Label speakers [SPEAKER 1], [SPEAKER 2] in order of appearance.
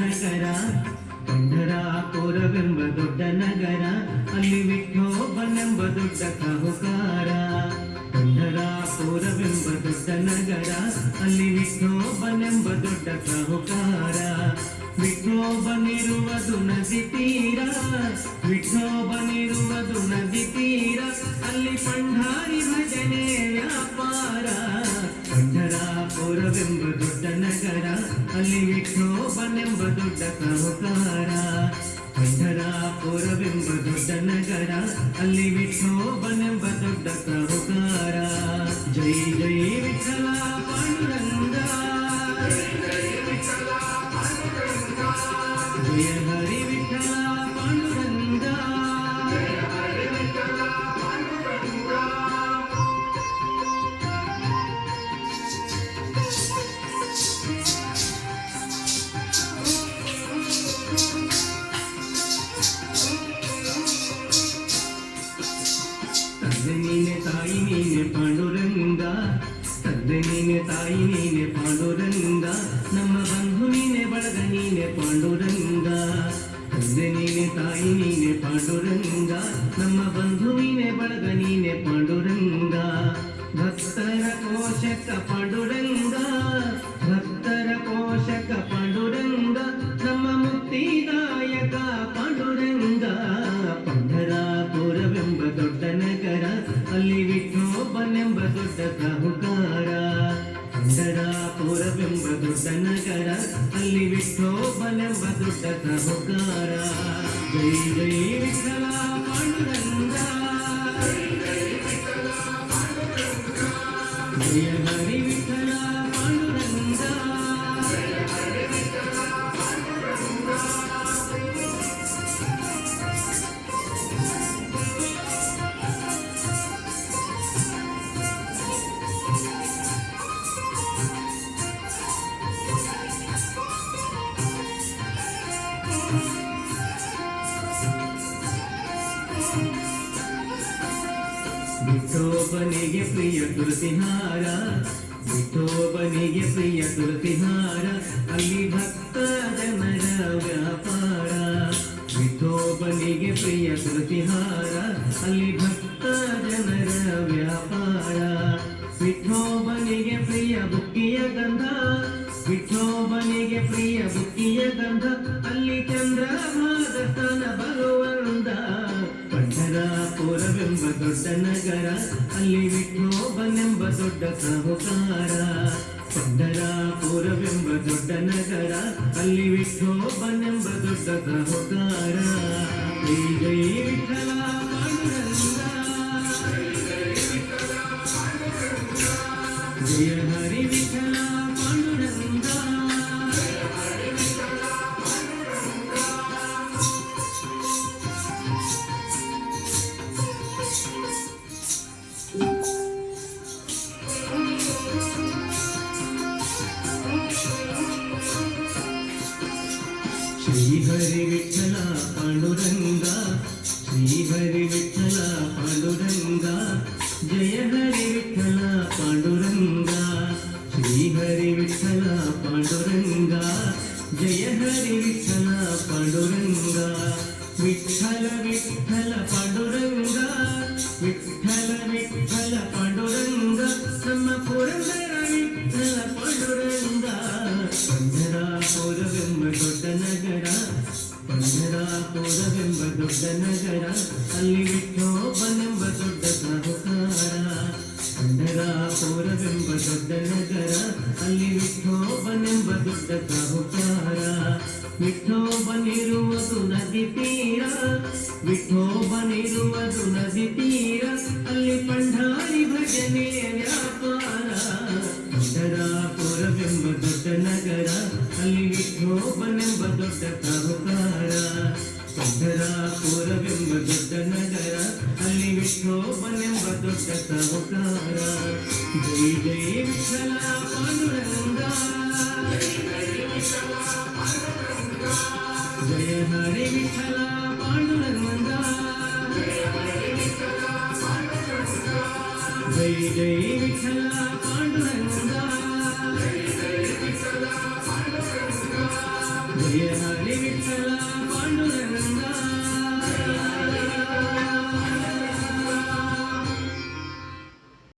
[SPEAKER 1] ಪಂಡರಾಪುರವೆಂಬ ಬಂದರ ಕೋರವೆಂಬ ದೊಡ್ಡ ನಗರ, ಅಲ್ಲಿ ವಿಠೋಬನೆಂಬ ದೊಡ್ಡ ಕಹುಕಾರ. ಬಂದರ ಕೋರವೆಂಬ ದೊಡ್ಡ ನಗರ, ಅಲ್ಲಿ ವಿಠೋಬನೆಂಬ ದೊಡ್ಡ ಸಾಹುಕಾರ ವಿಠೋಬನಿರುವುದು ನದಿ ತೀರ, ವಿಠೋಬನಿರುವುದು ನದಿ ತೀರ. ಅಲ್ಲಿ ವಿಠೋಬನೆಂಬ ದೊಡ್ಡ ಸಾಹುಕಾರ ಪಂಢರಾಪುರವೆಂಬ ದೊಡ್ಡ ನಗರ ಅಲ್ಲಿ ವಿಠೋಬನೆಂಬ ದೊಡ್ಡ ಸಾಹುಕಾರ ಜೈ ಜೈ ತಾಯಿ ನೀನೆ ಪಾಂಡುರಂಗ ತಂದೆ ನೀನೆ, ತಾಯಿ ನೀನೆ ಪಾಂಡುರಂಗ ನಮ್ಮ ಬಂಧು ನೀನೆ, ಬಳಗ ನೀನೆ ಪಾಂಡುರಂಗ ತಂದೆ ನೀನೆ, ತಾಯಿ ನೀನೆ ಪಾಂಡುರಂಗ ನಮ್ಮ ಬಂಧು ನೀನೆ, ಬಳಗ ನೀನೆ ಪಾಂಡುರಂಗ ಭಕ್ತರ ಕೋಶಕ ಪಾಂಡುರಂಗ ಭಕ್ತರ ಕೋಶಕ ಪಾಂಡುರಂಗ ನಮ್ಮ ಮುಕ್ತಿದಾಯಕ ಪಾಂಡುರಂಗ ಪಂಡರಾಪುರವೆಂಬ ದೊಡ್ಡ ನಗರ, ಅಲ್ಲಿ ವಿಠೋಬನೆಂಬ ದೊಡ್ಡ ಸಾಹುಕಾರ ಪಂಢರಾಪುರವೆಂಬ ದೊಡ್ಡ ನಗರ ಅಲ್ಲಿ ವಿಠೋಬನೆಂಬ ದೊಡ್ಡ ಸಾಹುಕಾರ ಜೈ ಜೈ ವಿಠಲ ಪಾಂಡುರಂಗ ಜಯ ವಿಠೋಬನಿಗೆ ಪ್ರಿಯ ತುಳಸಿಹಾರ ವಿಠೋಬನಿಗೆ ಪ್ರಿಯ ತುಳಸಿಹಾರ ಅಲ್ಲಿ ಪಂಢರಾಪುರವೆಂಬ ದೊಡ್ಡ ನಗರ ಅಲ್ಲಿ ವಿಠೋಬನೆಂಬ ದೊಡ್ಡ ಸಾಹುಕಾರ ಪಂಢರಾಪುರವೆಂಬ ದೊಡ್ಡ ನಗರ ಅಲ್ಲಿ ವಿಠೋಬನೆಂಬ ದೊಡ್ಡ ಸಾಹುಕಾರ ಜೈ ಜೈ ವಿಠಲ ಪಾಂಡುರಂಗ ಜಯ ಹರಿ ಜಯ ಹರಿ ವಿಠಲ ಪಾಂಡುರಂಗ ವಿಠಲ ವಿಠಲ ಪಾಂಡುರಂಗ ವಿಠಲ ವಿಠಲ ಪಾಂಡುರಂಗ ನಮ್ಮ ಪುರಂದರ ವಿಠಲ ಪಾಂಡುರಂಗ ಪಂಢರಾಪುರವೆಂಬ ದೊಡ್ಡ ನಗರ ಪಂಢರಾಪುರವೆಂಬ ದೊಡ್ಡ ನಗರ ಅಲ್ಲಿ ವಿಠೋಬನೆಂಬ ವಿಠೋಬನಿರುವುದು ನದಿ ತೀರ ವಿಠೋಬನಿರುವುದು ನದಿ ತೀರ ಅಲ್ಲಿ ಪಂಢಾರಿ ಭಜನೆ ವ್ಯಾಪಾರ ಪಂಢರಾಪುರವೆಂಬ ದೊಡ್ಡ ನಗರ ಅಲ್ಲಿ ವಿಠೋಬನೆಂಬ ದೊಡ್ಡ ಸಾಹುಕಾರ ಪಂಢರಾಪುರವೆಂಬ ದೊಡ್ಡ ನಗರ ಅಲ್ಲಿ ವಿಠೋಬನೆಂಬ ದೊಡ್ಡ ಸಾಹುಕಾರ ಜೈ ಜೈ ವಿಠಲ ಪಾಂಡುರಂಗ ಜಯ ಹರಿ ವಿಠಲ ಪಾಂಡುರಂಗ జయ హరి విఠల పాండుల గోవింద జై జై విఠల పాండుల గోవింద జయ